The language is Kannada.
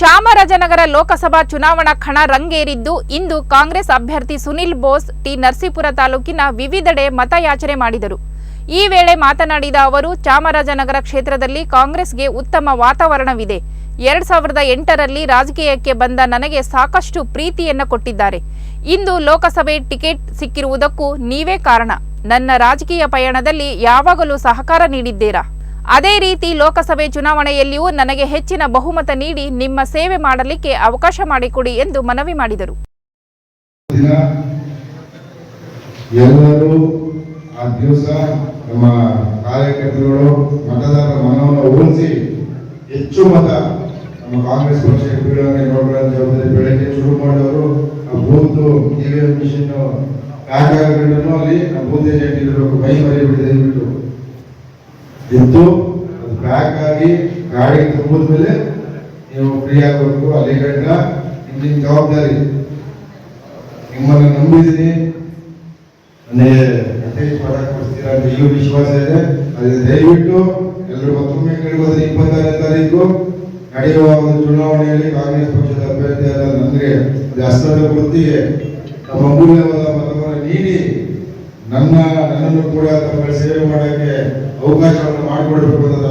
ಚಾಮರಾಜನಗರ ಲೋಕಸಭಾ ಚುನಾವಣಾ ಕಣ ರಂಗೇರಿದ್ದು, ಇಂದು ಕಾಂಗ್ರೆಸ್ ಅಭ್ಯರ್ಥಿ ಸುನಿಲ್ ಬೋಸ್ ಟಿ ನರಸೀಪುರ ತಾಲೂಕಿನ ವಿವಿಧೆಡೆ ಮತಯಾಚನೆ ಮಾಡಿದರು. ಈ ವೇಳೆ ಮಾತನಾಡಿದ ಅವರು, ಚಾಮರಾಜನಗರ ಕ್ಷೇತ್ರದಲ್ಲಿ ಕಾಂಗ್ರೆಸ್ಗೆ ಉತ್ತಮ ವಾತಾವರಣವಿದೆ. ಎರಡ್ ಸಾವಿರದ ಎಂಟರಲ್ಲಿ ರಾಜಕೀಯಕ್ಕೆ ಬಂದ ನನಗೆ ಸಾಕಷ್ಟು ಪ್ರೀತಿಯನ್ನ ಕೊಟ್ಟಿದ್ದಾರೆ. ಇಂದು ಲೋಕಸಭೆ ಟಿಕೆಟ್ ಸಿಕ್ಕಿರುವುದಕ್ಕೂ ನೀವೇ ಕಾರಣ. ನನ್ನ ರಾಜಕೀಯ ಪಯಣದಲ್ಲಿ ಯಾವಾಗಲೂ ಸಹಕಾರ ನೀಡಿದ್ದೀರಾ? ಅದೇ ರೀತಿ ಲೋಕಸಭೆ ಚುನಾವಣೆಯಲ್ಲಿಯೂ ನನಗೆ ಹೆಚ್ಚಿನ ಬಹುಮತ ನೀಡಿ ನಿಮ್ಮ ಸೇವೆ ಮಾಡಲಿಕ್ಕೆ ಅವಕಾಶ ಮಾಡಿಕೊಡಿ ಎಂದು ಮನವಿ ಮಾಡಿದರು. ಎಲ್ಲರೂ ಹೆಚ್ಚು ಮತ ನಮ್ಮ ಕಾಂಗ್ರೆಸ್ ಪಕ್ಷ ಶುರು ಮಾಡಿದವರು ಇದ್ದು ಅದು ಪ್ಯಾಕ್ ಆಗಿ ಗಾಡಿ ತುಂಬಿದ ಮೇಲೆ ನೀವು ಫ್ರೀ ಆಗಬೇಕು, ಅಲ್ಲಿ ಗಂಟ ನಿಮ್ಮ ಜವಾಬ್ದಾರಿ. ನಿಮ್ಮನ್ನು ನಂಬಿದ್ದೀನಿ. ನನಗೆ ಅಟೆಂಡ್ ಮಾಡಕ್ ಕೊಡ್ತೀರಾ ಅಂತ ಈಗಲೂ ವಿಶ್ವಾಸ ಇದೆ. ಅದೇ ದಯವಿಟ್ಟು ಎಲ್ಲರೂ ಮತ್ತೊಮ್ಮೆ ಕೇಳಬಹುದು ಇಪ್ಪತ್ತಾರನೇ ತಾರೀಕು ನಡೆಯುವ ಒಂದು ಚುನಾವಣೆಯಲ್ಲಿ ಕಾಂಗ್ರೆಸ್ ಪಕ್ಷದ ಅಭ್ಯರ್ಥಿಯಾದ ನನಗೆ ಅದು ಹಸ್ತದ ಗುರುತಿಗೆ ನಮ್ಮ ಅಮೂಲ್ಯವಾದ ಮತವನ್ನು ನೀಡಿ. ನನ್ನ ನನ್ನನ್ನು ಕೂಡ ತಮ್ಮ ಸೇವೆ ಮಾಡೋಕ್ಕೆ ಅವಕಾಶವನ್ನು ಮಾಡಿಕೊಡ್ಬೇಕು ಅಂತ